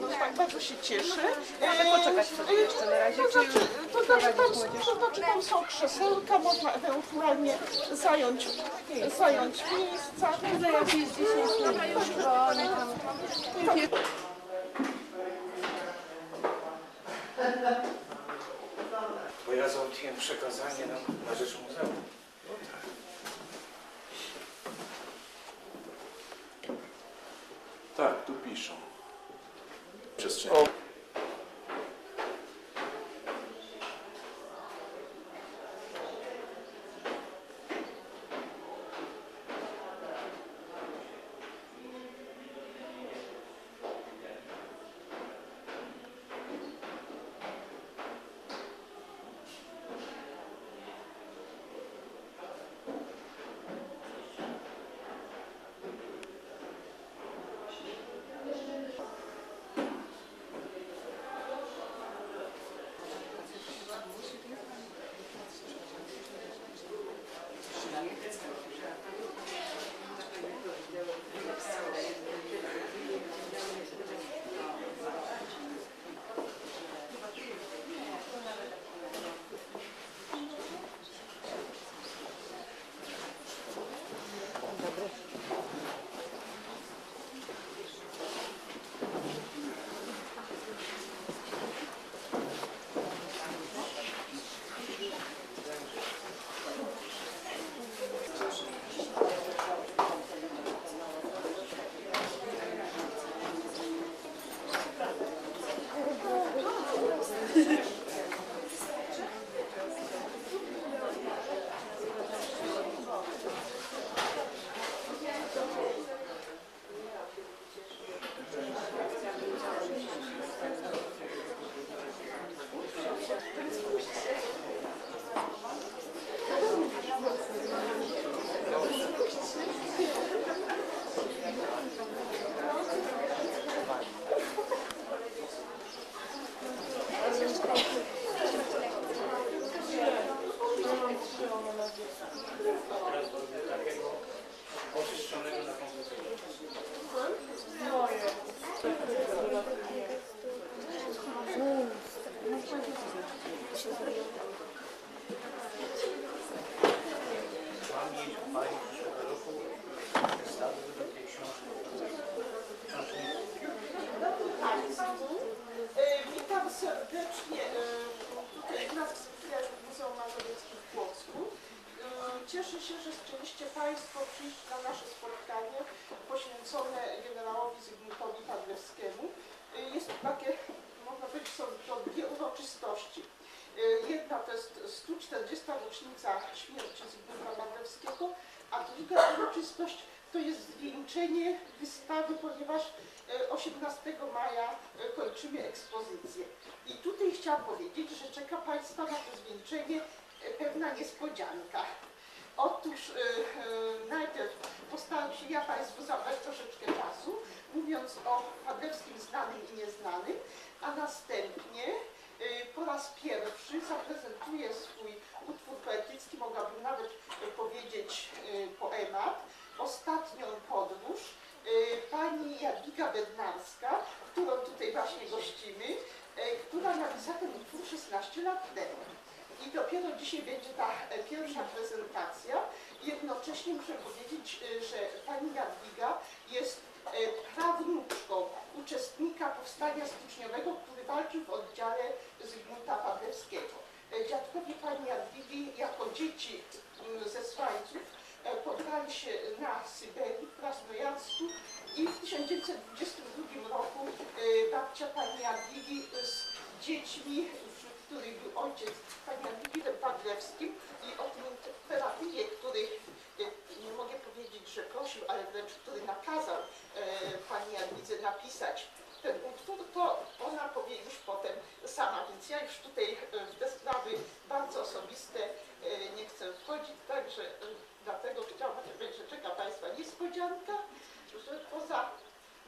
No tak, bardzo się cieszę. Ale poczekać sobie jeszcze na razie, To znaczy, czy to znaczy, tam, to znaczy tam są krzesełka, można ewentualnie zająć, zająć miejsca. Za jakieś 10 minut, bo tam... Bo ja załatwiłem przekazanie na, na rzecz muzeum. przestrzeni. Oczyszczonego na komputerze. Mam mieć uchwalić przyszłego roku wystawy do tej książki. Książki E, Witam serdecznie e, tutaj nas w Muzeum Mazowieckim w Płocku. E, Cieszę się, że chcieliście Państwo przyjść na nasze spotkanie poświęcone generałowi Zygmuntowi Padlewskiemu. E, Jest to takie, można powiedzieć, są to dwie uroczystości. E, Jedna to jest 140. rocznica śmierci Zygmunta Padlewskiego, a druga uroczystość to jest zwieńczenie wystawy, ponieważ e, 18 maja e, kończymy ekspozycję. I tutaj chciałam powiedzieć, że czeka Państwa na to zwieńczenie pewna niespodzianka. Otóż e, e, najpierw postaram się ja Państwu zabrać troszeczkę czasu, mówiąc o Padlewskim znanym i nieznanym, a następnie e, po raz pierwszy zaprezentuję swój utwór poetycki, mogłabym nawet powiedzieć poemat, Ostatnią podróż pani Jadwiga Bednarska, którą tutaj właśnie gościmy, która napisała ten utwór 16 lat temu. I dopiero dzisiaj będzie ta e, pierwsza prezentacja. Jednocześnie muszę powiedzieć, e, że pani Jadwiga jest e, prawnuczką uczestnika powstania styczniowego, który walczył w oddziale Zygmunta Padlewskiego. E, Dziadkowie pani Jadwigi jako dzieci ze Swańców poddali się na Syberii, w Krasnojarsku i w 1922 ojciec pani Jadwigi Padlewskim i o tym terapii, który e, nie mogę powiedzieć, że prosił, ale wręcz który nakazał e, pani Jadwidze napisać ten utwór, to ona powie już potem sama, więc ja już tutaj e, w te sprawy bardzo osobiste nie chcę wchodzić, także dlatego chciałam że czeka Państwa niespodzianka, że poza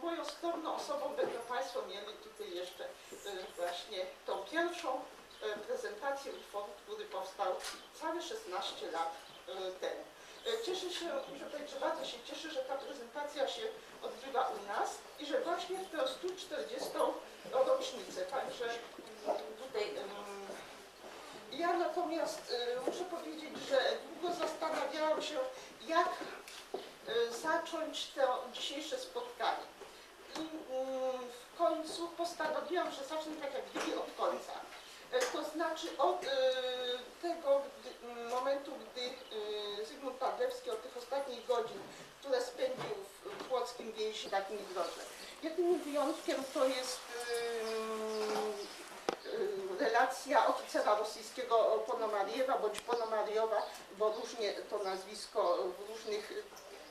moją skromną osobą będą Państwo mieli tutaj jeszcze właśnie tą pierwszą prezentację utworu, który powstał całe 16 lat e, temu. E, Cieszę się, że, że bardzo się cieszę, że ta prezentacja się odbywa u nas. i że właśnie w tę 140. rocznicę, także tutaj em, ja natomiast muszę powiedzieć, że długo zastanawiałam się, jak zacząć to dzisiejsze spotkanie. I mm, w końcu postanowiłam, że zacznę tak jak gdyby od końca. Znaczy od y, tego gdy, momentu, gdy y, Zygmunt Padlewski od tych ostatnich godzin, które spędził w, płockim więzi takim drodze. Jedynym wyjątkiem to jest y, y, relacja oficera rosyjskiego Ponomariewa bądź Ponomariowa, bo różnie to nazwisko w różnych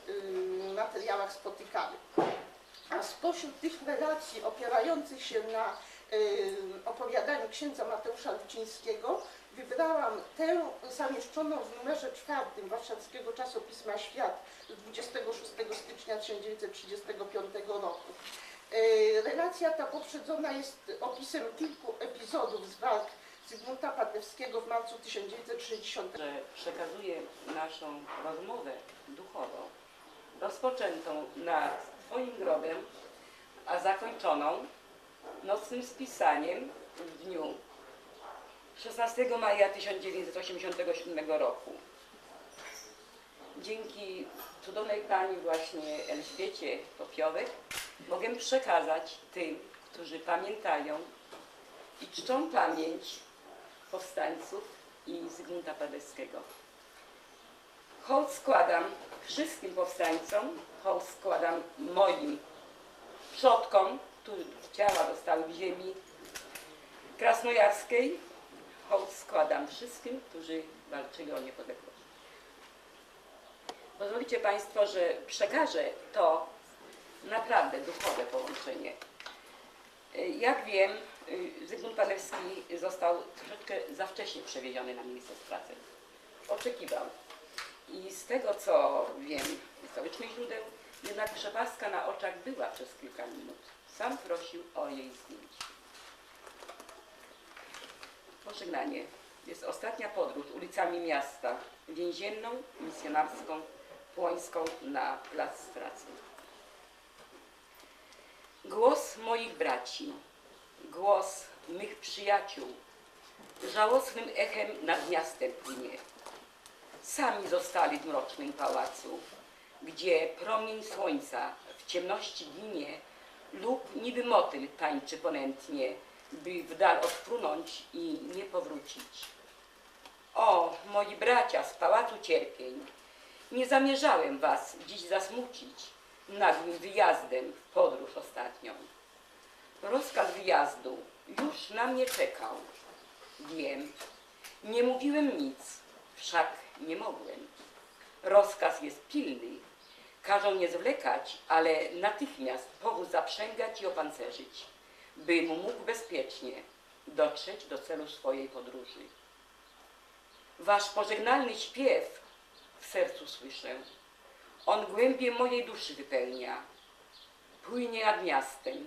y, materiałach spotykamy. A spośród tych relacji opierających się na opowiadaniu księdza Mateusza Lucińskiego wybrałam tę zamieszczoną w numerze czwartym warszawskiego czasopisma Świat z 26 stycznia 1935 roku. Y, Relacja ta poprzedzona jest opisem kilku epizodów z walk Zygmunta Padlewskiego w marcu 1960 że przekazuję naszą rozmowę duchową, rozpoczętą nad Twoim grobem, a zakończoną nocnym spisaniem w dniu 16 maja 1987 roku. Dzięki cudownej Pani właśnie Elżbiecie Popiołek mogę przekazać tym, którzy pamiętają i czczą pamięć powstańców i Zygmunta Padlewskiego. Hołd składam wszystkim powstańcom, hołd składam moim przodkom, których ciała zostały w ziemi krasnojarskiej, hołd składam wszystkim, którzy walczyli o niepodległość. Pozwolicie Państwo, że przekażę to naprawdę duchowe połączenie. Jak wiem, Zygmunt Padlewski został troszeczkę za wcześnie przewieziony na miejsce pracy. Oczekiwał. I z tego, co wiem z historycznych źródeł, jednak przepaska na oczach była przez kilka minut. Sam prosił o jej zdjęcie. Pożegnanie. Jest ostatnia podróż ulicami miasta, więzienną, misjonarską, płońską na plac pracy. Głos moich braci, głos mych przyjaciół, żałosnym echem nad miastem płynie. Sami zostali w mrocznym pałacu, gdzie promień słońca w ciemności ginie lub niby motyl tańczy ponętnie, by w dal odfrunąć i nie powrócić. O, moi bracia z pałacu cierpień, nie zamierzałem was dziś zasmucić nagłym wyjazdem w podróż ostatnią. Rozkaz wyjazdu już na mnie czekał. Wiem, nie mówiłem nic, wszak nie mogłem. Rozkaz jest pilny, każą nie zwlekać, ale natychmiast powóz zaprzęgać i opancerzyć, bym mógł bezpiecznie dotrzeć do celu swojej podróży. Wasz pożegnalny śpiew w sercu słyszę. On głębie mojej duszy wypełnia. Płynie nad miastem,